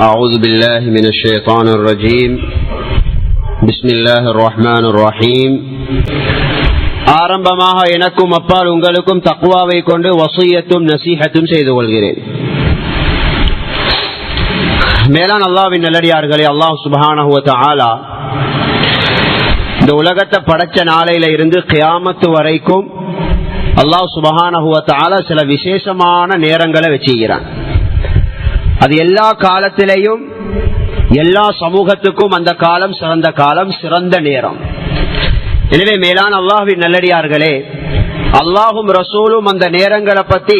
أعوذ بالله من الشيطان الرجيم بسم الله الرحمن الرحيم ஆரம்பமாக எனக்கும் அப்பால் உங்களுக்கும் தக்குவாவை கொண்டு வசியத்தும் நசீகத்தும் செய்து கொள்கிறேன் மேலான் அல்லாவின் நல்லடியார்களே அல்லாஹ் சுபஹானஹுவ ஆலா இந்த உலகத்தை படைச்ச நாளையில இருந்து கியாமத்து வரைக்கும் அல்லாஹ் சுபஹானஹுவ ஆலா சில விசேஷமான நேரங்களை வச்சுக்கிறான் அது எல்லா காலத்திலையும் எல்லா சமூகத்துக்கும் அந்த காலம் சிறந்த காலம் சிறந்த நேரம். எனவே மேலான அல்லாஹின் நல்லடியார்களே அல்லாஹும் ரசூலும் அந்த நேரங்களை பத்தி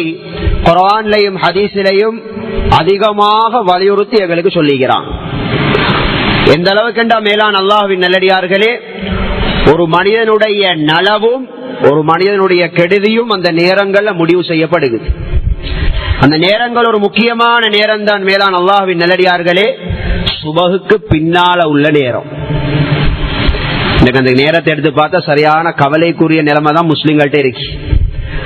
குரான்லையும் ஹதீஸிலையும் அதிகமாக வலியுறுத்தி எங்களுக்கு சொல்லுகிறான். எந்த அளவுக்கு மேலான அல்லாஹுவின் நல்லடியார்களே ஒரு மனிதனுடைய நலவும் ஒரு மனிதனுடைய கெடுதியும் அந்த நேரங்கள்ல முடிவு செய்யப்படுகிறது. அந்த நேரங்கள் ஒரு முக்கியமான நேரம் தான் மேலான் அல்லாஹுவின் நல்லடியார்களே சுபகுக்கு பின்னால உள்ள நேரம். எனக்கு அந்த நேரத்தை எடுத்து பார்த்தா சரியான கவலைக்குரிய நிலைமை தான் முஸ்லிம்கள்ட்ட இருக்கு.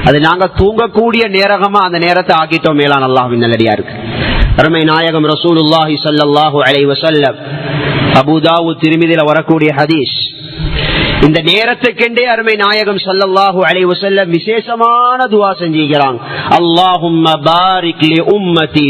அது நாங்க தூங்கக்கூடிய நேரகமா அந்த நேரத்தை ஆக்கிட்டோம் மேலான் அல்லாஹுவின் நல்லடியாருக்கு அருமை நாயகம் ரசூலுல்லாஹி சல்லாஹூ அலை வசல்லம் அபுதாவு திருமிதில வரக்கூடிய ஹதீஸ். இந்த நேரத்துக்கெண்டே அருமை நாயகம் சல்லல்லாஹு அலைவு செல்ல விசேஷமான துவா செஞ்சுகிறாங்க அல்லாஹும் உம்மதி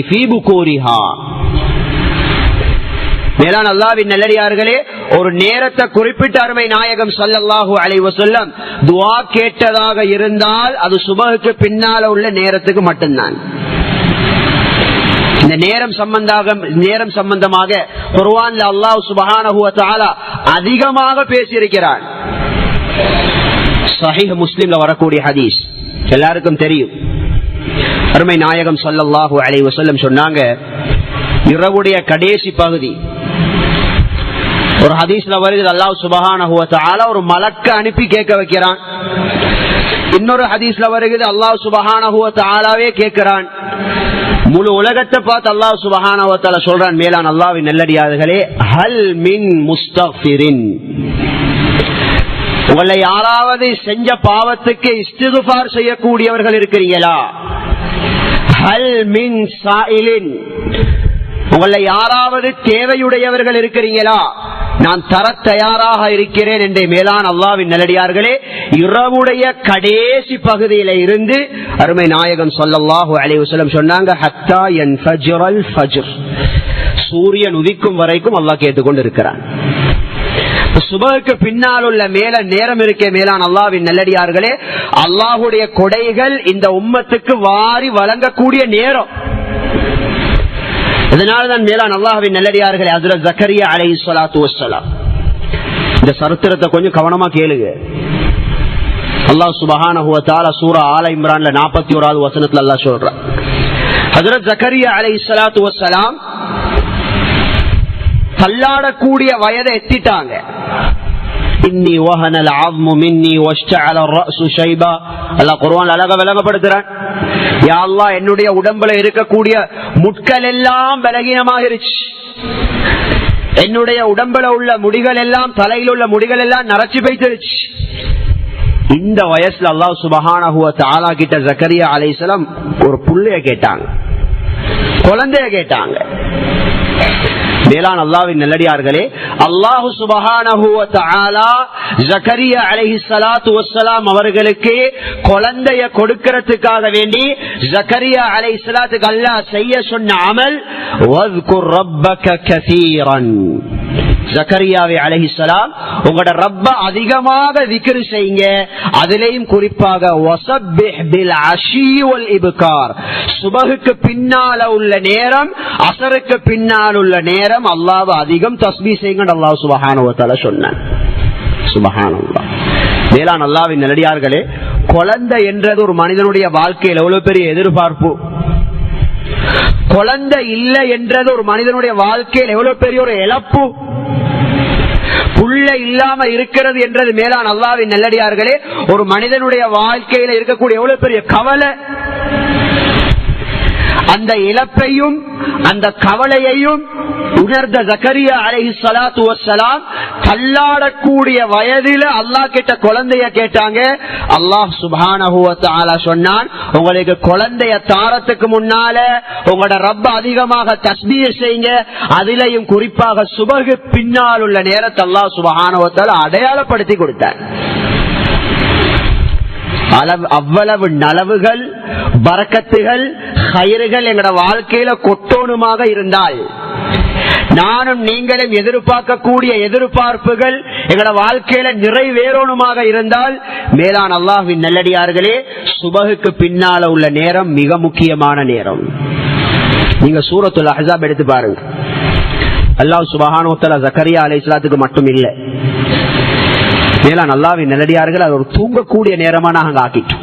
மேலான் அல்லாவின் நல்லடியார்களே ஒரு நேரத்தை குறிப்பிட்ட அருமை நாயகம் சல்லல்லாஹு அலைவு செல்லம் துவா கேட்டதாக இருந்தால் அது சுபகுக்கு பின்னால உள்ள நேரத்துக்கு மட்டும்தான். இந்த நேரம் சம்பந்தாக நேரம் சம்பந்தமாக குர்வான்ல அல்லாஹ் சுபஹானஹு அதிகமாக பேசியிருக்கிறான். சஹீஹ் முஸ்லிம்ல வரக்கூடிய ஹதீஸ் எல்லாருக்கும் தெரியும். அருமை நாயகம் சொல்லல்லாஹு அலை வசல்லம் சொன்னாங்க இரவுடைய கடைசி பகுதி. ஒரு ஹதீஸ்ல வருகிறது அல்லாஹ் சுபஹான ஒரு மலக்க அனுப்பி கேட்க வைக்கிறான். இன்னொரு ஹதீஸ்ல வருகிறது அல்லாஹ் சுபஹானவே கேட்கிறான். முழு உலகத்தை பார்த்து அல்லாஹ் சுபகானவத்தால சொல்றான் மேலான் அல்லாவின் நெல்லடியார்களே ஹல் மின் முஸ்தபிரின் உங்களை யாராவது செஞ்ச பாவத்துக்கு இஸ்திகுபார் செய்யக்கூடியவர்கள் இருக்கிறீங்களா? ஹல் மின் சாயிலின். உங்களை யாராவது தேவையுடையவர்கள் இருக்கிறீங்களா? நான் தர தயாராக இருக்கிறேன் என்ற மேலான் அல்லாவின் நிலடியார்களே இரவுடைய கடைசி பகுதியில இருந்து அருமை நாயகம் சொல்லல்லாஹு அலைவசலம் சொன்னாங்க ஹத்தா என் சூரியன் உதிக்கும் வரைக்கும் அல்லாஹ் கேட்டுக்கொண்டு இருக்கிறான் சுபகுக்கு பின்னால் உள்ள மேல நேரம் இருக்கே மேலான் அல்லாவின் நல்லடியார்களே அல்லாஹுடைய கொடைகள் இந்த உம்மத்துக்கு வாரி வழங்கக்கூடிய நேரம். இதனால்தான் மேலா அல்லாஹின் நல்லடியார்களே அதுல ஜக்கரியா அலை சொலாத்து வசலாம் இந்த சரித்திரத்தை கொஞ்சம் கவனமா கேளுங்க. அல்லாஹ் சுபஹான சூரா ஆல இம்ரான்ல நாற்பத்தி ஓராவது வசனத்துல அல்லா சொல்ற. ஹசரத் ஜக்கரியா அலை சலாத்து வசலாம் தள்ளாடக்கூடிய வயதை எத்திட்டாங்க. இன்னி ஓஹனல் ஆவ்மு மின்னி ஒஷ்ட அல ரசு ஷைபா குருவான் அழக விளங்கப்படுத்துறேன். யாழ்லா என்னுடைய உடம்புல இருக்கக்கூடிய முட்கள் எல்லாம் பலகீனமாகிருச்சு. என்னுடைய உடம்புல உள்ள முடிகள் எல்லாம் தலையில் உள்ள முடிகள் எல்லாம் நரைச்சு போய்த்திருச்சு. இந்த வயசுல அல்லா சுபஹானஹுவ தாலா கிட்ட ஜக்கரியா அலைசலம் ஒரு புள்ளைய கேட்டாங்க. குழந்தைய கேட்டாங்க. வேளாண் அல்லாவின் நல்லடியார்களே அல்லாஹு சுபஹானஹுவரியா அலஹி சலாத்து வசலாம் அவர்களுக்கு குழந்தைய கொடுக்கிறதுக்காக வேண்டி ஜக்கரியா அலை சலாத்துக்கு அல்லா செய்ய சொன்ன அமல் ஜக்கரியாவை அலஹிசலாம் உங்களோட ரப்ப அதிகமாக விக்கிரு செய்யுங்க. அதிலையும் குறிப்பாக சுபகுக்கு பின்னால உள்ள நேரம் அசருக்கு பின்னால் உள்ள நேரம் அல்லாஹ் அதிகம் தஸ்மி செய்யுங்க அல்லாஹ் சுபஹானுவத்தால சொன்ன சுபஹானுவா வேளாண் அல்லாவின் நிலடியார்களே குழந்தை என்றது ஒரு மனிதனுடைய வாழ்க்கையில் எவ்வளவு பெரிய எதிர்பார்ப்பு? குழந்தை இல்லை என்றது ஒரு மனிதனுடைய வாழ்க்கையில் எவ்வளவு பெரிய ஒரு இழப்பு? புள்ள இல்லாம இருக்கிறது என்றது மேலான் அல்லாவின் நல்லடியார்களே ஒரு மனிதனுடைய வாழ்க்கையில இருக்கக்கூடிய எவ்வளவு பெரிய கவலை? அந்த இழப்பையும் அந்த கவலையையும் உணர்ந்த ஜக்கரியா அலஹி சலாத்து வசலாம் தள்ளாடக்கூடிய வயதில அல்லாஹ் கிட்ட குழந்தைய கேட்டாங்க. அல்லாஹ் சுபானஹுவத்தால சொன்னான் உங்களுக்கு குழந்தைய தாரத்துக்கு முன்னால உங்களோட ரப்ப அதிகமாக தஸ்மிய செய்யுங்க. அதிலையும் குறிப்பாக சுபகு பின்னால் உள்ள நேரத்தை அல்லாஹ் சுபஹானுவத்தால அடையாளப்படுத்தி கொடுத்தார் அளவு அவ்வளவு நலவுகள் பறக்கத்துகள் கயிறுகள் எங்களோட வாழ்க்கையில கொட்டோனுமாக இருந்தால் நானும் நீங்களும் எதிர்பார்க்கக்கூடிய எதிர்பார்ப்புகள் எங்களோட வாழ்க்கையில நிறைவேறணுமாக இருந்தால் மேலான் அல்லாஹின் நல்லடியார்களே சுபகுக்கு பின்னால உள்ள நேரம் மிக முக்கியமான நேரம். நீங்க சூரத்துல அஹாப் எடுத்து பாருங்க. அல்லாஹ் சுபஹானோத்தல ஜக்கரியா அலை இஸ்லாத்துக்கு மட்டும் இல்லை. மேலான் அல்லாவின் நல்லடியார்கள் அது ஒரு தூங்கக்கூடிய நேரமா நாங்க ஆக்கிட்டோம்.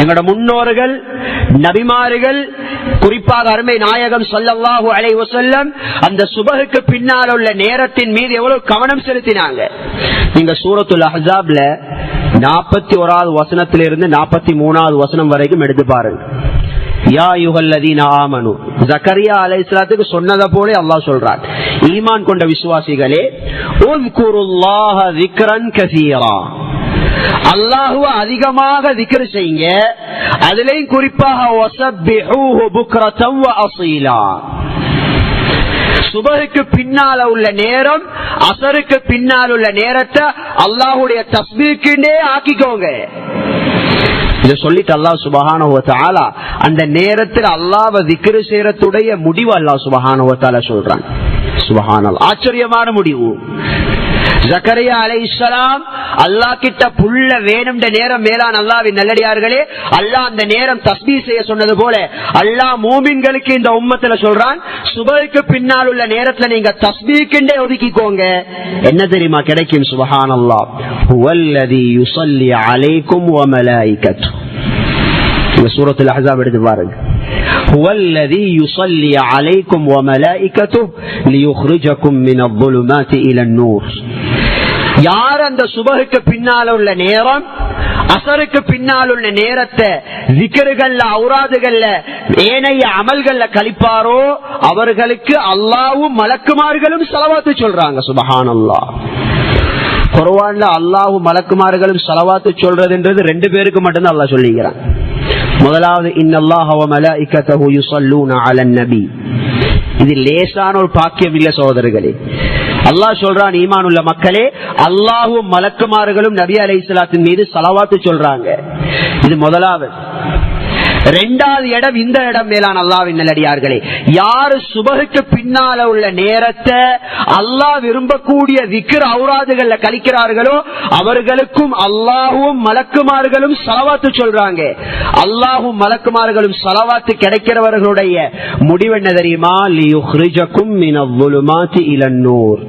எங்களோட முன்னோர்கள் நபிமார்கள் குறிப்பாக அருமை நாயகம் சொல்லல்லாஹு அலை வசல்லம் அந்த சுபகுக்கு பின்னால் உள்ள நேரத்தின் மீது எவ்வளவு கவனம் செலுத்தினாங்க? நீங்க சூரத்துல் அஹாப்ல நாற்பத்தி ஓராவது வசனத்திலிருந்து நாற்பத்தி மூணாவது வசனம் வரைக்கும் எடுத்து பாருங்க. யா சொன்னதை போல அல்லா சொல்றார் ஈமான் கொண்ட விசுவாசிகளே அல்லாஹுவ அதிகமாக திக்ரு செய்யுங்க. அதிலேயும் குறிப்பாக சுபருக்கு பின்னால உள்ள நேரம் அசருக்கு பின்னால் உள்ள நேரத்தை அல்லாஹுடைய தஸ்பீக்குண்டே ஆக்கிக்கோங்க. இதை சொல்லிட்டு அல்லாஹ் சுபஹான அந்த நேரத்தில் அல்லாவை திக்ரு செய்யறதுடைய முடிவு அல்லாஹ் சுபகானுவத்தால சொல்றான். சுபஹான ஆச்சரியமான முடிவு. ஜக்கரையா அலை இஸ்லாம் அல்லா கிட்ட புள்ள வேணும்ன்ற நேரம் மேலான் அல்லாவின் நல்லடியார்களே அல்லாஹ் அந்த நேரம் தஸ்மி செய்ய சொன்னது போல அல்லாஹ் மூமின்களுக்கு இந்த உம்மத்துல சொல்றான் சுபருக்கு பின்னால் உள்ள நேரத்துல நீங்க தஸ்மீக்குண்டே ஒதுக்கிக்கோங்க. என்ன தெரியுமா கிடைக்கும்? சுபஹான் அல்லா ஹுவல்லதி அலைக்கும் வ இந்த சூரத்தில் அஹாப் எடுத்து பாருங்க. هو الذي يصلي عليكم وملائكته ليخرجكم من الظلمات إلى النور யார் அந்த சுபகுக்கு பின்னால உள்ள நேரம் அசருக்கு பின்னால் உள்ள நேரத்தை விக்கருகள்ல அவுராதுகள்ல ஏனைய அமல்கள்ல கழிப்பாரோ அவர்களுக்கு அல்லாவும் மலக்குமார்களும் செலவாத்து சொல்றாங்க சுபஹான் அல்லா குரவான்ல அல்லாவும் மலக்குமார்களும் செலவாத்து சொல்றதுன்றது ரெண்டு பேருக்கு மட்டும்தான் அல்லா சொல்லிக்கிறான் முதலாவது நபி. இது லேசான ஒரு பாக்கியம் இல்ல சகோதரர்களே. அல்லாஹ் சொல்றான் ஈமான் உள்ள மக்களே அல்லாஹும் மலக்குமார்களும் நபி அலை இஸ்லாத்தின் மீது சலவாத்து சொல்றாங்க. இது முதலாவது. ரெண்டாவது இடம் இந்த இடம் மேலான அல்லாவின் நல்லடியார்களே. யாரு சுபகுக்கு பின்னால உள்ள நேரத்தை அல்லாஹ் விரும்பக்கூடிய விக்கிர அவுராதுகள்ல கழிக்கிறார்களோ அவர்களுக்கும் அல்லாஹும் மலக்குமார்களும் சலவாத்து சொல்றாங்க. அல்லாஹும் மலக்குமார்களும் சலவாத்து கிடைக்கிறவர்களுடைய முடிவு என்ன தெரியுமா? இளநூர்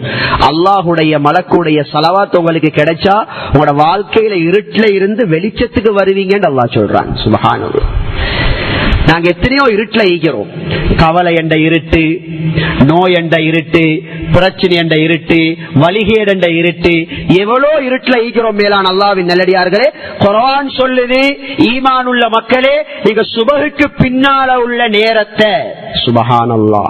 அல்லாஹுடைய மலக்குடைய சலவாத்து உங்களுக்கு கிடைச்சா உங்களோட வாழ்க்கையில இருட்டுல இருந்து வெளிச்சத்துக்கு வருவீங்கன்னு அல்லாஹ் சொல்றாங்க சுபஹானது நாங்க எத்தனையோ இருட்டுல ஈக்கிறோம் கவலை என்ற இருட்டு நோய் என்ற இருட்டு பிரச்சனை என்ற இருட்டு வலிகேடு என்ற இருட்டு எவ்வளோ இருட்டுல ஈக்கிறோம் மேலான அல்லாவின் நல்லடியார்களே. குரான் சொல்லுது ஈமான் உள்ள மக்களே நீங்க சுபகுக்கு பின்னால உள்ள நேரத்தை. சுபகான் அல்லா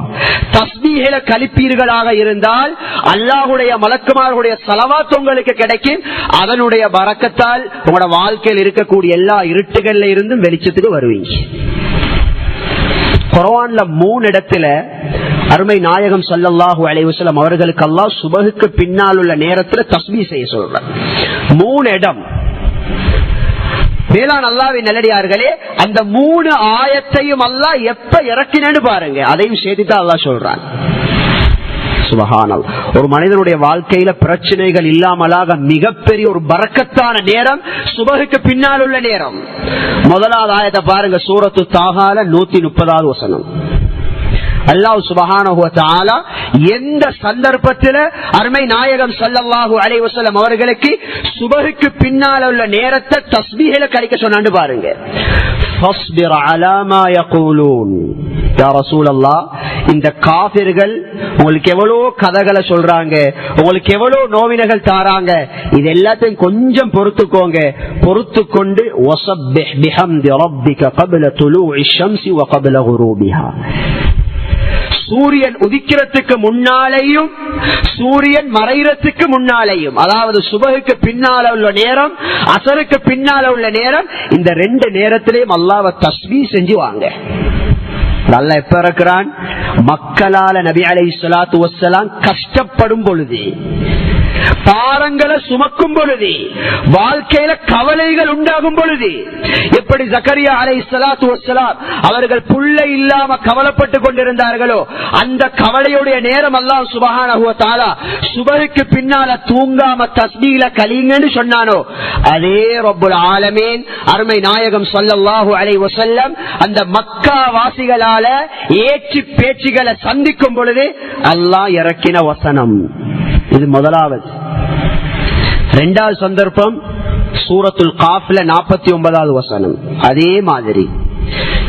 தஸ்மீகளை கழிப்பீர்களாக இருந்தால் அல்லாஹுடைய மலக்குமார்களுடைய செலவாத்து உங்களுக்கு கிடைக்கும். அதனுடைய பறக்கத்தால் உங்களோட வாழ்க்கையில் இருக்கக்கூடிய எல்லா இருட்டுகள்ல இருந்தும் வெளிச்சத்துக்கு வருவீங்க. குரவான்ல மூணு இடத்துல அருமை நாயகம் சல்லல்லாஹு அலைவசலம் அவர்களுக்கு எல்லாம் சுபகுக்கு பின்னால் உள்ள நேரத்துல தஸ்மி செய்ய சொல்ற மூணு இடம். மேலான் அல்லாவின் நல்லடியார்களே அந்த மூணு ஆயத்தையும் அல்லா எப்ப இறக்கினு பாருங்க. அதையும் சேர்த்துதான் அல்லா சொல்றான். சுபகானல் ஒரு மனிதனுடைய வாழ்க்கையில பிரச்சனைகள் இல்லாமலாக மிகப்பெரிய ஒரு பறக்கத்தான நேரம் சுபகுக்கு பின்னால் உள்ள நேரம். முதலாவது ஆயத்தை பாருங்க சூரத்து தாகால நூத்தி முப்பதாவது வசனம். அல்லாஹ் சுபகான எந்த சந்தர்ப்பத்தில் அருமை நாயகம் சல்லல்லாஹு அலைவசல்லம் அவர்களுக்கு சுபகுக்கு பின்னால் உள்ள நேரத்தை தஸ்பீகளை கழிக்க சொன்னான்னு பாருங்க. இந்த காபிர்கள் உங்களுக்கு எவ்வளவு கதைகளை சொல்றாங்க உங்களுக்கு எவ்வளவு நோவினைகள் தாராங்க இது எல்லாத்தையும் கொஞ்சம் பொறுத்துக்கோங்க பொறுத்து கொண்டு சூரியன் உதிக்கிறதுக்கு முன்னாலேயும் சூரியன் மறைகிறதுக்கு முன்னாலேயும் அதாவது சுபகுக்கு பின்னால உள்ள நேரம் அசருக்கு பின்னால உள்ள நேரம் இந்த ரெண்டு நேரத்திலையும் அல்லாவை தஸ்மி செஞ்சு வாங்க. நல்ல எப்ப இருக்கிறான் மக்களால நபி அலை சலாத்து வசலாம் கஷ்டப்படும் பொழுது. பாரங்களை சுமக்கும் பொழுது வாழ்க்கையில கவலைகள் உண்டாகும் பொழுது எப்படி ஜக்கரியா அலை சலாத்து வசலாம் அவர்கள் புள்ள இல்லாம கவலைப்பட்டு கொண்டிருந்தார்களோ அந்த கவலையுடைய நேரம் எல்லாம் சுபகான சுபகுக்கு பின்னால தூங்காம தஸ்மீல கலிங்கன்னு சொன்னானோ அதே ரொப்புல் ஆலமேன் அருமை நாயகம் சொல்லல்லாஹு அலை வசல்லம் அந்த மக்கா வாசிகளால ஏச்சு பேச்சுகளை சந்திக்கும் பொழுது அல்லாஹ் இறக்கின வசனம். இது முதலாவது. இரண்டாவது சந்தர்ப்பம் சூரத்துல் காஃப்ல நாற்பத்தி ஒன்பதாவது வசனம். அதே மாதிரி.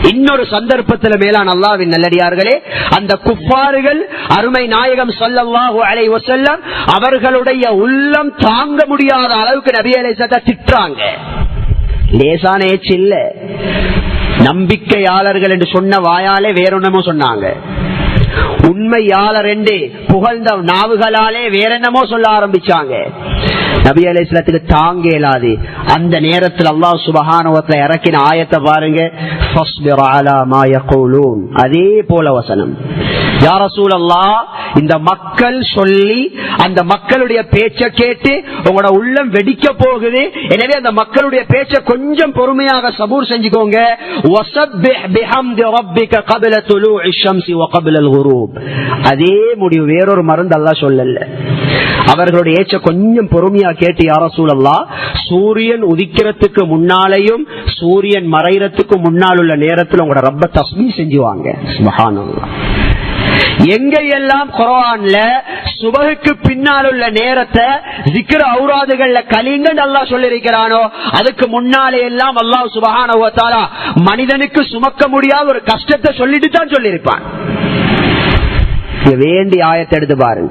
இன்னொரு சந்தர்ப்பத்தில் மேலான அல்லாவின் நல்லடியார்களே அந்த குப்பாறுகள் அருமை நாயகம் சொல்லல்லாஹு அலை வசல்லம் அவர்களுடைய உள்ளம் தாங்க முடியாத அளவுக்கு நபி அலை திட்டுறாங்க. லேசான ஏச்சு இல்ல. நம்பிக்கையாளர்கள் என்று சொன்ன வாயாலே வேறொன்னமோ சொன்னாங்க. உண்மையாளர் என்று புகழ்ந்த நாவுகளாலே வேற என்னமோ சொல்ல ஆரம்பிச்சாங்க. நபி அலிஸ்லத்துக்கு தாங்க இயலாது. அந்த நேரத்தில் அல்லாஹ் சுபகானுவத்துல இறக்கின ஆயத்தை பாருங்க. அதே போல வசனம். யார சூழல்லா இந்த மக்கள் சொல்லி அந்த மக்களுடைய பேச்சை கேட்டு உங்களோட உள்ளம் வெடிக்க போகுது. எனவே அந்த மக்களுடைய பேச்சை கொஞ்சம் பொறுமையாக சபூர் செஞ்சுக்கோங்க. அதே முடிவு வேறொரு மருந்து அல்ல சொல்லல. அவர்களுடைய ஏச்ச கொஞ்சம் பொறுமையா கேட்டு யார சூழல்லா சூரியன் உதிக்கிறதுக்கு முன்னாலேயும் சூரியன் மறைறதுக்கு முன்னால் உள்ள நேரத்தில் உங்களோட ரப்ப தஸ்மி செஞ்சுவாங்க. மகானல்லா எங்க எல்லாம் குரான்ல சுபகுக்கு பின்னால் உள்ள நேரத்தை சிக்கிற அவுராதுகள்ல கலிங்க நல்லா சொல்லிருக்கிறானோ அதுக்கு முன்னாலே எல்லாம் அல்லாஹ் சுபகான மனிதனுக்கு சுமக்க முடியாத ஒரு கஷ்டத்தை சொல்லிட்டு தான் சொல்லியிருப்பான் வேண்டி ஆயத்தை எடுத்து பாருங்க.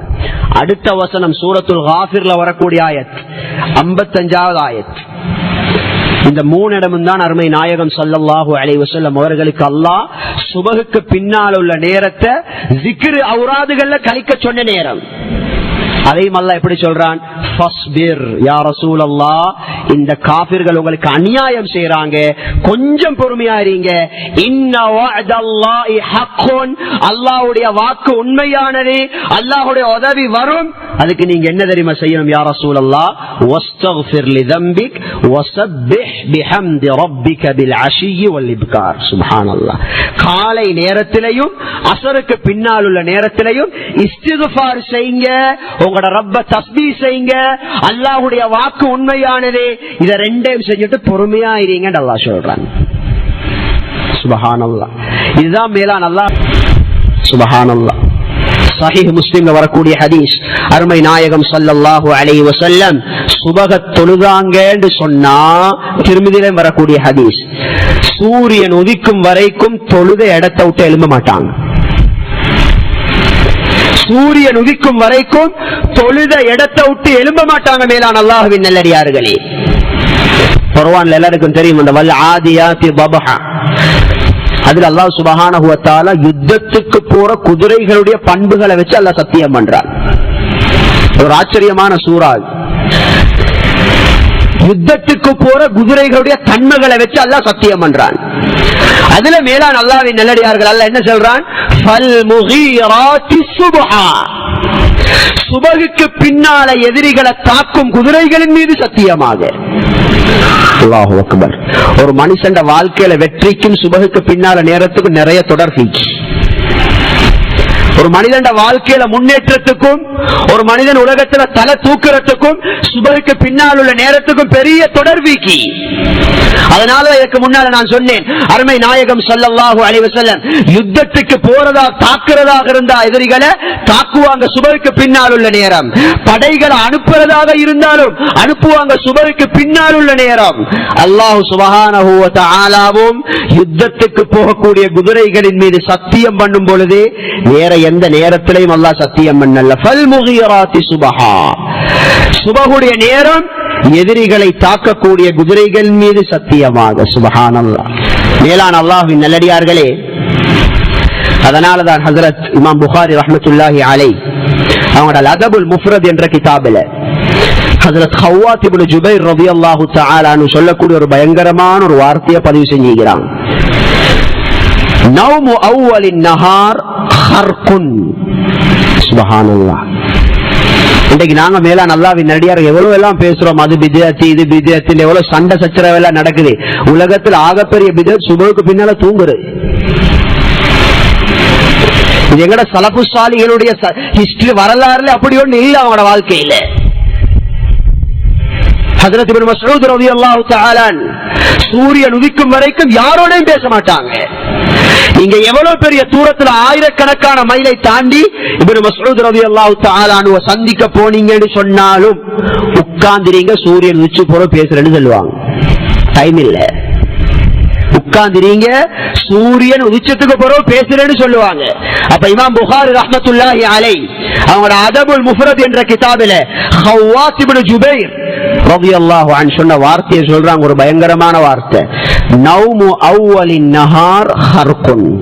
அடுத்த வசனம் சூரத்துல் ஹாஃபிர்ல வரக்கூடிய ஆயத் ஐம்பத்தஞ்சாவது ஆயத். இந்த மூணு இடமும் தான் அருமை நாயகம் சல்லாஹூ அலைவசல்லம் அவர்களுக்கு அல்லாஹ் சுபகுக்கு பின்னால் உள்ள நேரத்தை ஜிக்ரு அவுராதுகள்ல கழிக்க சொன்ன நேரம். அதையும் அல்ல எப்படி சொல்றான்? இந்த காபிர்கள் உங்களுக்கு அநியாயம் செய்யறாங்க கொஞ்சம் பொறுமையா இருங்க. அல்லாவுடைய வாக்கு உண்மையானது அல்லாஹுடைய உதவி வரும். அதுக்கு நீங்க என்ன தெரியுமா செய்யணும் யார சூழல்லா காலை நேரத்திலையும் அசருக்கு பின்னால் உள்ள நேரத்திலையும் இஸ்திகுபார் செய்யுங்க உங்களோட ரப்ப தஸ்பி செய்யுங்க அல்லாஹுடைய வாக்கு உண்மையானது. இத ரெண்டையும் செஞ்சுட்டு பொறுமையா இருங்க அல்லா சொல்றாங்க. சுபஹானல்லா இதுதான் மேலான் அல்லா சுபஹானல்லா சஹீஹ் முஸ்லீம்ல வரக்கூடிய ஹதீஸ். அருமை நாயகம் சல்லல்லாஹு அலைஹி வசல்லம் சுபக தொழுதாங்கன்னு சொன்னா திருமதியிலும் வரக்கூடிய ஹதீஸ். சூரியன் உதிக்கும் வரைக்கும் தொழுத இடத்தை விட்டு எழும்ப மாட்டாங்க. சூரியன் உதிக்கும் வரைக்கும் தொழுத இடத்தை விட்டு எழும்ப மாட்டாங்க மேலான அல்லாஹுவின் நல்லடியார்களே. குர்ஆன்ல எல்லாருக்கும் தெரியும் அந்த வல் ஆதியாத்தி பபஹா. அதுல அல்லாஹ் சுபஹானஹுவத்தால யுத்தத்துக்கு போற குதிரைகளுடைய பண்புகளை வச்சு அல்ல சத்தியம் பண்றான். ஒரு ஆச்சரியமான சூறால் யுத்தத்துக்கு போற குதிரைகளுடைய தன்மைகளை வச்சு அல்லாஹ் சத்தியம் பண்றான். அதுல மேலான் அல்லாவின் நல்லடியார்கள் அல்ல என்ன சொல்றான்? சுபகுக்கு பின்னால எதிரிகளை தாக்கும் குதிரைகளின் மீது சத்தியமாக. ஒரு மனுஷன் வாழ்க்கையில வெற்றிக்கும் சுபகுக்கு பின்னால நேரத்துக்கும் நிறைய தொடர்பு ஒரு மனிதன் வாழ்க்கையில முன்னேற்றத்துக்கும் ஒரு மனிதன் உலகத்துல தலை தூக்குறதுக்கும் சுபருக்கு பின்னால் உள்ள நேரத்துக்கும் பெரிய தொடர்வீக்கி அதனால இதற்கு முன்னால நான் சொன்னேன் அருமை நாயகம் சொல்லல்லாஹு அலைவசல்லம் யுத்தத்துக்கு போறதா தாக்குறதாக இருந்தா எதிரிகளை தாக்குவாங்க சுபருக்கு பின்னால் உள்ள நேரம். படைகளை அனுப்புறதாக இருந்தாலும் அனுப்புவாங்க சுபருக்கு பின்னால் உள்ள நேரம். அல்லாஹு சுபகானவும் யுத்தத்துக்கு போகக்கூடிய குதிரைகளின் மீது சத்தியம் பண்ணும் பொழுது வேற எந்த நேரத்திலையும் அல்லா சத்தியம் பண்ணல. ஃபல்முகியராத்தி சுபஹா. சுபகுடைய நேரம் எதிரிகளை தாக்கக்கூடிய குதிரைகள் மீது சத்தியமாக சுபஹானல்லா மேலான அல்லாஹின் நல்லடியார்களே அதனாலதான் ஹசரத் இமாம் புகாரி ரஹமத்துல்லாஹி அலை அவங்களோட லதபுல் முஃப்ரத் என்ற கிதாபில ஹசரத் ஹவாத் இப்னு ஜுபைர் ரலியல்லாஹு தஆலான்னு சொல்லக்கூடிய ஒரு பயங்கரமான ஒரு வார்த்தையை பதிவு செஞ்சுக்கிறாங்க. நவ்மு அவ்வலின் நஹார் ஹர்குன். சுபஹானல்லாஹ் இன்றைக்கு நாங்க மேலா நல்லாவின் நடிகார் எவ்வளவு எல்லாம் பேசுறோம்? அது பிஜயத்தி இது பிஜயத்தி எவ்வளவு சண்டை சச்சரவு எல்லாம் நடக்குது. உலகத்தில் ஆகப்பெரிய பிஜத் சுபவுக்கு பின்னால தூங்குறது இது எங்கட சலப்புசாலிகளுடைய ஹிஸ்டரி வரலாறுல அப்படி ஒண்ணு இல்ல அவங்களோட வாழ்க்கையில. ஹஜரத் இப்னு மஸ்ஊத் ரலியல்லாஹு சூரியன் உதிக்கும் வரைக்கும் யாரோடையும் பேச மாட்டாங்க. நீங்க எவ்வளவு பெரிய தூரத்துல ஆயிரக்கணக்கான மைலை தாண்டி இப்னு ரவி அல்லாஹு தாலானுவ சந்திக்க போனீங்கன்னு சொன்னாலும் உட்கார்ந்துறீங்க சூரியன் உச்சி போற பேசுறேன்னு சொல்லுவாங்க. டைம் இல்ல. உட்கார்ந்துறீங்க சூரியன் உதிச்சத்துக்கு பிறகு பேசுறேன்னு சொல்லுவாங்க. அப்ப இமாம் புகார் ரஹமத்துல்லாஹி அலை அவங்களோட அதபுல் முஃபரத் என்ற கிதாபில ஹவ்வாத் இப்னு ஜுபைர் ரலியல்லாஹு அன்ஹு சொன்ன வார்த்தையை சொல்றாங்க ஒரு பயங்கரமான வார்த்தை. நௌமு அவ்வலின் நஹார் ஹர்குன்.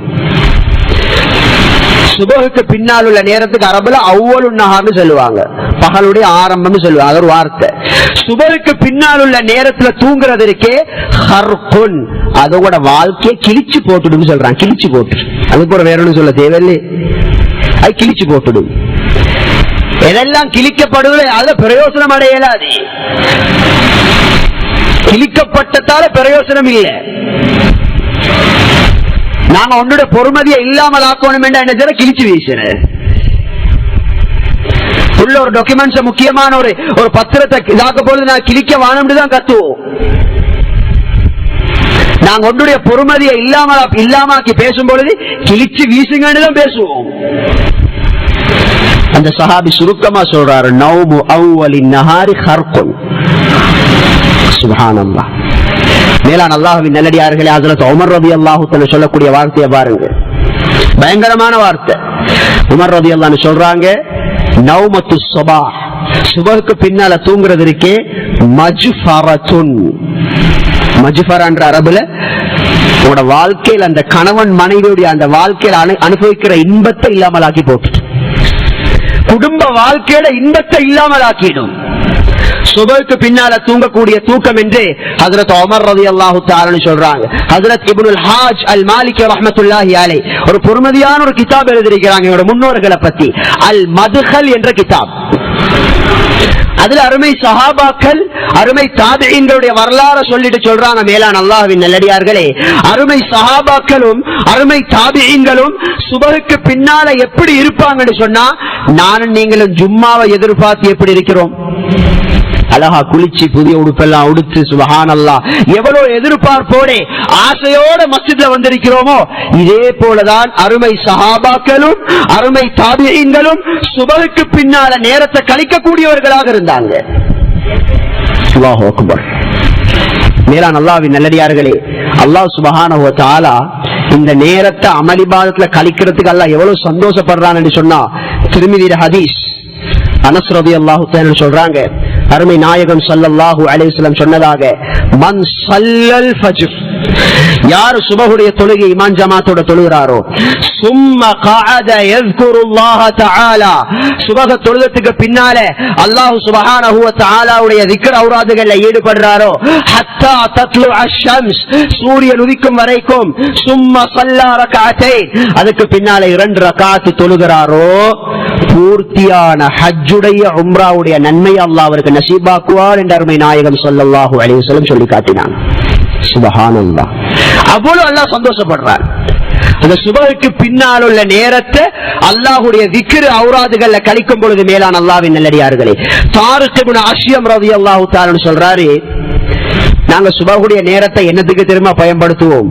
சுபகுக்கு பின்னால் உள்ள நேரத்துக்கு அரபுல அவ்வளவு நகார்னு சொல்லுவாங்க. பகலுடைய ஆரம்பம்னு சொல்லுவாங்க. அது ஒரு வார்த்தை. சுபருக்கு பின்னால் உள்ள நேரத்துல தூங்குறது இருக்கே ஹர்குன். அதோட வாழ்க்கையை கிழிச்சு போட்டுடும் சொல்றான். கிழிச்சு போட்டு. அதுக்கு ஒரு வேற சொல்ல தேவையில்லை. அது கிழிச்சு போட்டுடும். எதெல்லாம் கிழிக்கப்படுவது அதுல பிரயோசனம் அடையலாது. கிழிக்கப்பட்டதால பிரயோசனம் இல்லை. நாங்க உன்னோட பொறுமதியை இல்லாமல் ஆக்கணும் என்ன கிழிச்சு வீசுற. உள்ள ஒரு டாக்குமெண்ட்ஸ் முக்கியமான ஒரு ஒரு பத்திரத்தை இதாக்க போது நான் கிழிக்க வானம்னு தான் கத்துவோம். நாங்க உன்னுடைய பொறுமதியை இல்லாமல் இல்லாமாக்கி பேசும் பொழுது கிழிச்சு வீசுங்கன்னு தான் பேசுவோம். அந்த சஹாபி சுருக்கமா சொல்றாரு நௌபு அவ்வலி நஹாரி ஹர்கொன். சுப்ஹானல்லாஹ் மேலான அல்லாஹுவின் நல்லடியார்களே ஹஜரத் உமர் ரபி அல்லாஹு சொல்லக்கூடிய வார்த்தையை பாருங்க. பயங்கரமான வார்த்தை. உமர் ரபி அல்லான்னு சொல்றாங்க சுபருக்கு பின்னால தூங்குறது இருக்கே அரபுல உங்களோட வாழ்க்கையில் அந்த கணவன் மனைவியுடைய அந்த வாழ்க்கையில அனு- அனுபவிக்கிற இன்பத்தை இல்லாமல் ஆக்கி போட்டு குடும்ப வாழ்க்கையில இன்பத்தை இல்லாமல் ஆக்கிடும் சுபைக்கு பின்னால தூங்கக்கூடிய தூக்கம் என்று ஹசரத் ஒமர் ரவி அல்லாஹு சொல்றாங்க. ஹசரத் இபுல் ஹாஜ் அல் மாலிக் ரஹமத்துல்லாஹி அலை ஒரு பொறுமதியான ஒரு கிதாப் எழுதியிருக்கிறாங்க இவரோட முன்னோர்களை பத்தி. அல் மதுஹல் என்ற கிதாப். அதுல அருமை சஹாபாக்கள் அருமை தாதையங்களுடைய வரலாறு சொல்லிட்டு சொல்றாங்க மேலான அல்லாஹின் நல்லடியார்களே. அருமை சஹாபாக்களும் அருமை தாதையங்களும் சுபகுக்கு பின்னால எப்படி இருப்பாங்கன்னு சொன்னா நானும் நீங்களும் ஜும்மாவை எதிர்பார்த்து எப்படி இருக்கிறோம்? அழகா குளிச்சு புதிய உடுப்பெல்லாம் உடுத்து சுபஹான் அல்லா எவ்வளவு எதிர்பார்ப்போட ஆசையோட மஸ்ஜித்ல வந்திருக்கிறோமோ இதே போலதான் அருமை சஹாபாக்களும் அருமை தாபியங்களும் சுபகுக்கு பின்னால நேரத்தை கழிக்கக்கூடியவர்களாக இருந்தாங்க. அல்லாஹ் மேலான் அல்லாவின் நல்லடியார்களே அல்லாஹ் சுபஹானஹு இந்த நேரத்தை அமளிபாதத்துல கழிக்கிறதுக்கு அல்ல எவ்வளவு சந்தோஷப்படுறான்னு சொன்னா திருமிதிர ஹதீஸ் அனஸ் அல்லாஹு சொல்றாங்க அருமை நாயகம் ஸல்லல்லாஹு அலைஹி சொன்னதாக மன் சல்லல் ஃபஜ்ர். யார் சுபஹுடைய தொழுகை இமான் ஜமாத்தோட தொழுகிறாரோ? சும்மா கஅத யذ்குருல்லாஹ தஆலா. சுபஹ தொழுதத்துக்கு பின்னாலே அல்லாஹ் சுப்ஹானஹு வ தஆலாவுடைய திக்ர் ஔராதுகள்ல ஈடுபடுறாரோ? ஹத்தா தத்லு அஷம்ஸ் சூரியன் உதிக்கும் வரைக்கும் சும்மா ஸல்லா ரக்அத்தைன். அதுக்கு பின்னாலே இரண்டு ரக்காத் தொழுகிறாரோ? பூர்த்தியான ஹஜ்ஜுடைய உம்ராவுடைய நன்மை அல்லாஹ் அவருக்கு நசீபாக்குவார் என்று அருமை நாயகம் சொல்லல்லாஹு அலைஹி சொல்லி காட்டினான். சுபஹானல்லாஹ் அவ்வளவு அல்லாஹ் சந்தோஷப்படுறான். அந்த சுபகுக்கு பின்னால் உள்ள நேரத்தை அல்லாஹுடைய திக்ரு அவுராதுகள்ல கழிக்கும் பொழுது மேலான அல்லாவின் நல்லடியார்களே. தாருக்கு அஷ்யம் ரவி அல்லாஹு தாருன்னு சொல்றாரு நாங்க சுபகுடைய நேரத்தை என்னத்துக்கு திரும்ப பயன்படுத்துவோம்?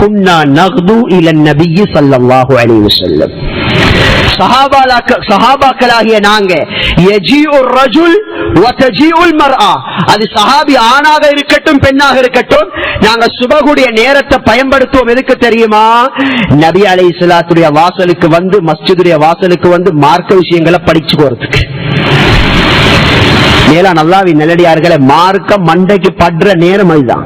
குன்னா நக்து இல நபியி ஸல்லல்லாஹு அலைஹி சஹாபாக்களாகிய நாங்க. அது சஹாபி ஆணாக இருக்கட்டும் பெண்ணாக இருக்கட்டும் நாங்க சுபகுடைய நேரத்தை பயன்படுத்துவோம். எதுக்கு தெரியுமா? நபி அலைஹிஸ்ஸலாத்துடைய வாசலுக்கு வந்து மஸ்ஜிதுடைய வாசலுக்கு வந்து மார்க்க விஷயங்களை படிச்சு போறதுக்கு மேலா நல்லாவி நல்லடியார்களை மார்க்க மண்டைக்கு படுற நேரம் அதுதான்.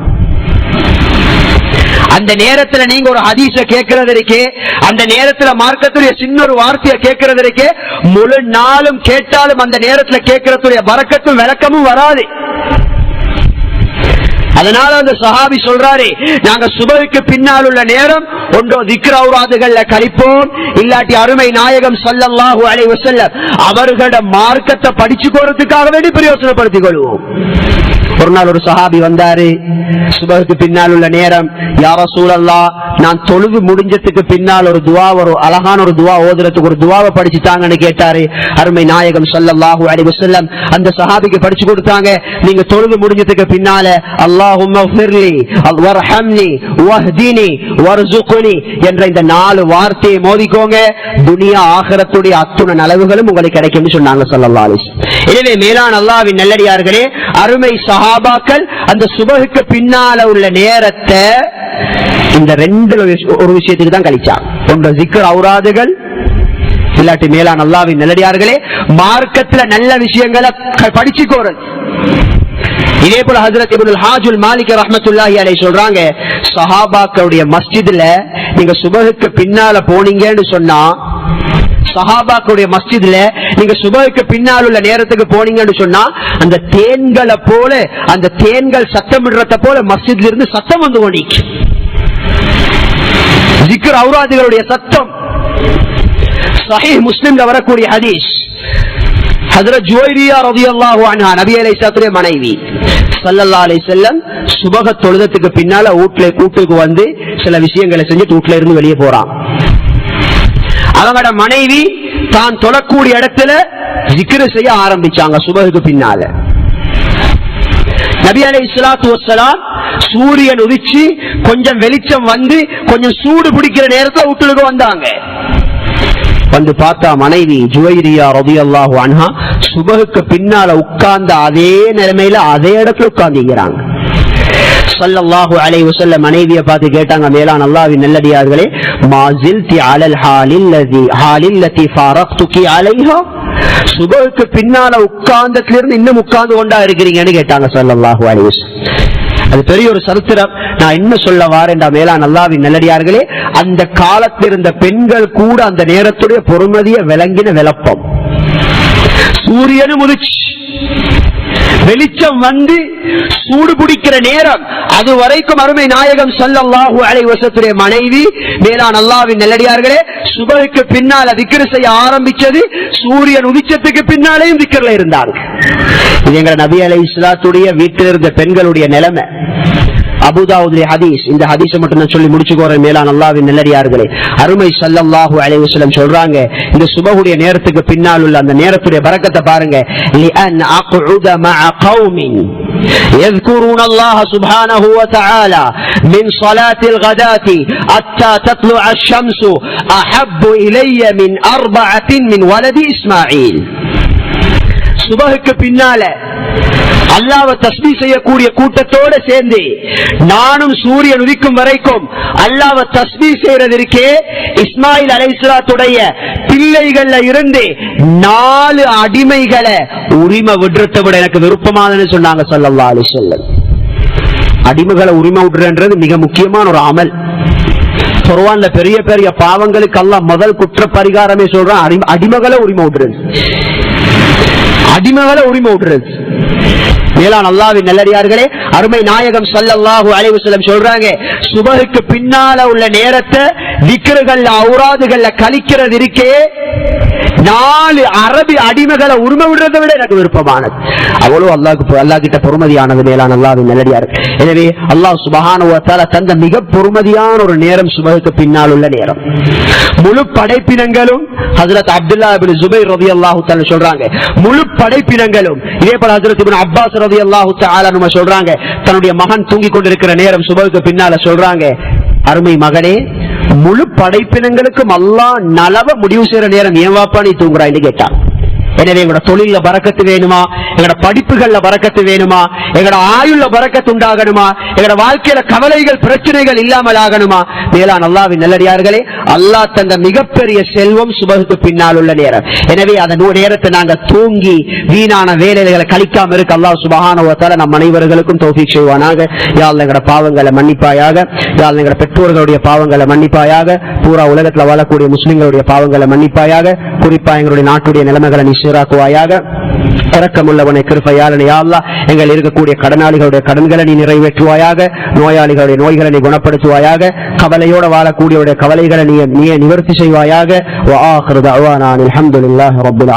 அந்த நேரத்துல நீங்க ஒரு ஹதீஸ கேட்கறதற்கே அந்த நேரத்துல மார்க்கத்துடைய சின்ன ஒரு வார்த்தையை கேட்கறது முழு நாளும் கேட்டாலும் அந்த நேரத்துல கேட்கறதுடைய வரக்கத்தும் விளக்கமும் வராது. அதனால அந்த சஹாபி சொல்றாரு நாங்க சுபருக்கு பின்னால் உள்ள நேரம் ஒன்றோ திக்ரௌராதுகள்ல கழிப்போம் இல்லாட்டி அருமை நாயகம் சல்லல்லாஹு அலை வசல்ல அவர்களோட மார்க்கத்தை படிச்சு போறதுக்காக வேண்டி பிரயோசனப்படுத்திக் கொள்வோம். ஒரு நாள் ஒரு சஹாபி வந்தாரு. சுபகுக்கு பின்னால் உள்ள நேரம். யார சூழல்லா நான் தொழுது முடிஞ்சதுக்கு பின்னால் ஒரு துவா ஒரு அழகான ஒரு துவா ஓதுறதுக்கு ஒரு துவாவை படிச்சுட்டாங்கன்னு கேட்டாரு. அருமை நாயகம் ஸல்லல்லாஹு அலைஹி வஸல்லம். அந்த சஹாபிக்கு படிச்சு கொடுத்தாங்க. நீங்க தொழுது முடிஞ்சதுக்கு பின்னால அல்லாஹுமி என்ற இந்த நாலு வார்த்தையை மோதிக்கோங்க. துனியா ஆகரத்துடைய அத்துணை நலவுகளும் உங்களுக்கு கிடைக்கும் சொன்னாங்க ஸல்லல்லாஹு அலைஹி எனவே மேலான அல்லாவின் நல்லடியார்களே அருமை சஹா சஹாபாக்கள் அந்த சுபகுக்கு பின்னால உள்ள நேரத்தை இந்த ரெண்டு ஒரு விஷயத்துக்கு தான் கழிச்சாங்க. ஒன்று சிக்கர் அவுராதுகள் இல்லாட்டி மேலான அல்லாவின் நல்லடியார்களே மார்க்கத்துல நல்ல விஷயங்களை படிச்சுக்கோரல் இதே போல ஹசரத் இபுல் ஹாஜுல் மாலிக் ரஹமத்துல்லாஹி அலை சொல்றாங்க சஹாபாக்களுடைய மஸ்ஜிதுல நீங்க சுபகுக்கு பின்னால போனீங்கன்னு சொன்னா சஹாபாக்களுடைய மஸ்ஜித்ல நீங்க சுபகுக்கு பின்னால் உள்ள நேரத்துக்கு போனீங்கன்னு சொன்னா அந்த தேன்களை போல அந்த தேன்கள் சத்தம் சத்தமிடுறத போல மஸ்ஜித்ல இருந்து சத்தம் வந்து ஓடிக்கு ஜிக்ர் அவுராதுகளுடைய சத்தம். சஹி முஸ்லிம்ல வரக்கூடிய ஹதீஸ். மனைவி. ஸல்லல்லாஹு அலைஹி வஸல்லம் சுபஹ தொழுதத்துக்கு பின்னால வீட்டுக்கு வந்து சில விஷயங்களை செஞ்சுட்டு வீட்டுல இருந்து வெளியே போறான். அவங்களோட மனைவி தான் தொழக்கூடிய இடத்துல ஜிக்ரு செய்ய ஆரம்பிச்சாங்க சுபகுக்கு பின்னால. நபி அலை இஸ்லாத்து வசலாம் சூரியன் உதிச்சு கொஞ்சம் வெளிச்சம் வந்து கொஞ்சம் சூடு பிடிக்கிற நேரத்தை வீட்டுக்கு வந்தாங்க. வந்து பார்த்தா மனைவி ஜுவைரியா ரவி அல்லாஹு அன்ஹா சுபகுக்கு பின்னால உட்கார்ந்த அதே நிலைமையில அதே இடத்துல உட்கார்ந்துங்கிறாங்க ஸல்லல்லாஹு அலை வசல்ல மனைவியை பார்த்து கேட்டாங்க மேலான அல்லாஹ்வின் நல்லடியார்களே மாசில் தி அலல் ஹாலில் ஹாலில் லதி ஃபாரக்துகி அலைஹா? சுபகுக்கு பின்னால உட்கார்ந்ததுல இருந்து இன்னும் உட்கார்ந்து கொண்டா இருக்கிறீங்கன்னு கேட்டாங்க சல்லாஹூ அலைஹி அது பெரிய ஒரு சரித்திரம். நான் என்ன சொல்ல வாரேன்டா மேலா நல்லாவின் நல்லடியார்களே அந்த காலத்தில் இருந்த பெண்கள் கூட அந்த நேரத்துடைய பொறுமதியை விளங்கின விளப்பம். சூரியனும் உதிச்சு. வெளிச்சம் வந்து சூடு பிடிக்கிற நேரம். அது வரைக்கும் அருமை நாயகம் ஸல்லல்லாஹு அலை வசத்துடைய மனைவி மேலா நல்லாவின் நெல்லடியார்களே சுபஹுக்கு பின்னால திக்ர் செய்ய ஆரம்பிச்சது சூரியன் உதிச்சத்துக்கு பின்னாலேயும் திக்ர்ல இருந்தாங்க இது எங்க நபி அலை இஸ்லாத்துடைய வீட்டில் இருந்த பெண்களுடைய நிலைமை. அபுதாவுடைய ஹதீஸ் இந்த ஹதீஸை மட்டும் நான் சொல்லி முடிச்சுக்கோறேன் மேலான அல்லாவின் நல்லடியார்களே அருமை ஸல்லல்லாஹு அலைஹி வஸல்லம் சொல்றாங்க இந்த சுபஹுடைய நேரத்துக்கு பின்னால் உள்ள அந்த நேரத்துடைய பரக்கத்தை பாருங்க لأن أقعد مع قوم يذكرون الله سبحانه وتعالى من صلاة الغداة حتى تطلع الشمس أحب إلي من أربعة من ولد إسماعيل சுபகுக்கு பின்னால அல்லாவை தஸ்மி செய்யக்கூடிய கூட்டத்தோட சேர்ந்து நானும் சூரியன் உதிக்கும் வரைக்கும் அல்லாவை தஸ்மி செய்யறதற்கே இஸ்மாயில் அலைஸ்லாத்துடைய பிள்ளைகள்ல இருந்து நாலு அடிமைகளை உரிமை விடுறதை விட எனக்கு விருப்பமானதுன்னு சொன்னாங்க சல்லல்லா அலி சொல்லம் அடிமைகளை உரிமை விடுறன்றது மிக முக்கியமான ஒரு அமல். குர்ஆன்ல பெரிய பெரிய பாவங்களுக்கு எல்லாம் முதல் குற்ற பரிகாரமே சொல்றான் அடி- அடிமைகளை உரிமை விடுறது. அடிமைகளை உரிமை விடுறது. மேலான் அல்லாவின் நல்லடியார்களே அருமை நாயகம் சல்லாஹூ அலைஹி சொல்றாங்க சுபகுக்கு பின்னால உள்ள நேரத்தை விக்கிரகள்ல அவுராதுகள்ல கழிக்கிறது இருக்கே நாலு அரபி அடிமைகளை உரிமை விடுறதை விட எனக்கு விருப்பமானது. அவ்வளவு அல்லாஹ் அல்லாஹ் கிட்ட பொறுமதியானது மேலான அல்லாவின் நல்லடியார் எனவே அல்லாஹ் சுபகான தந்த மிக பொறுமதியான ஒரு நேரம் சுபகுக்கு பின்னால் உள்ள நேரம். முழு படைப்பினங்களும் ஹசரத் அப்துல்லா இப்னு ஜுபைர் ரலியல்லாஹு தஆலா சொல்றாங்க. முழு படைப்பினங்களும் இதே போல ஹசரத் இப்னு அப்பாஸ் ரவி அல்லாஹு நம்ம சொல்றாங்க. தன்னுடைய மகன் தூங்கிக் கொண்டிருக்கிற நேரம் சுபகுக்கு பின்னால சொல்றாங்க. அருமை மகனே முழு படைப்பினங்களுக்கும் அல்லா நலவ முடிவு செய்யற நேரம் ஏன் வாப்பா நீ தூங்குறாய்னு கேட்டான் எனவே எங்களோட தொழில பறக்கத்து வேணுமா? எங்களோட படிப்புகள்ல பறக்கத்து வேணுமா? எங்களோட ஆயுள்ல பறக்கத்து உண்டாகணுமா? எங்களோட வாழ்க்கையில கவலைகள் பிரச்சனைகள் இல்லாமல் ஆகணுமா? மேலான் அல்லாவின் நல்லடியார்களே அல்லாஹ் தந்த மிகப்பெரிய செல்வம் சுபகுக்கு பின்னால் உள்ள நேரம். எனவே அந்த நேரத்தை நாங்க தூங்கி வீணான வேலைகளை கழிக்காம இருக்க அல்லாஹ் சுபஹானுவத்தால நம் அனைவர்களுக்கும் தௌஃபீக் செய்வானாக. யாழ் எங்களோட பாவங்களை மன்னிப்பாயாக. யாழ் எங்களோட பெற்றோர்களுடைய பாவங்களை மன்னிப்பாயாக. பூரா உலகத்துல வாழக்கூடிய முஸ்லிம்களுடைய பாவங்களை மன்னிப்பாயாக. குறிப்பா எங்களுடைய நாட்டுடைய நிலைமைகளை ஷிராக்குவாயாக இறக்கமுள்ளவனை கிருப்பையாளனை யாழ்லா எங்கள் இருக்கக்கூடிய கடனாளிகளுடைய கடன்களை நீ நிறைவேற்றுவாயாக. நோயாளிகளுடைய நோய்களை நீ குணப்படுத்துவாயாக. கவலையோட வாழக்கூடியவருடைய கவலைகளை நீ நீயே நிவர்த்தி செய்வாயாக. அலமதுல்லாஹ் ரபுல்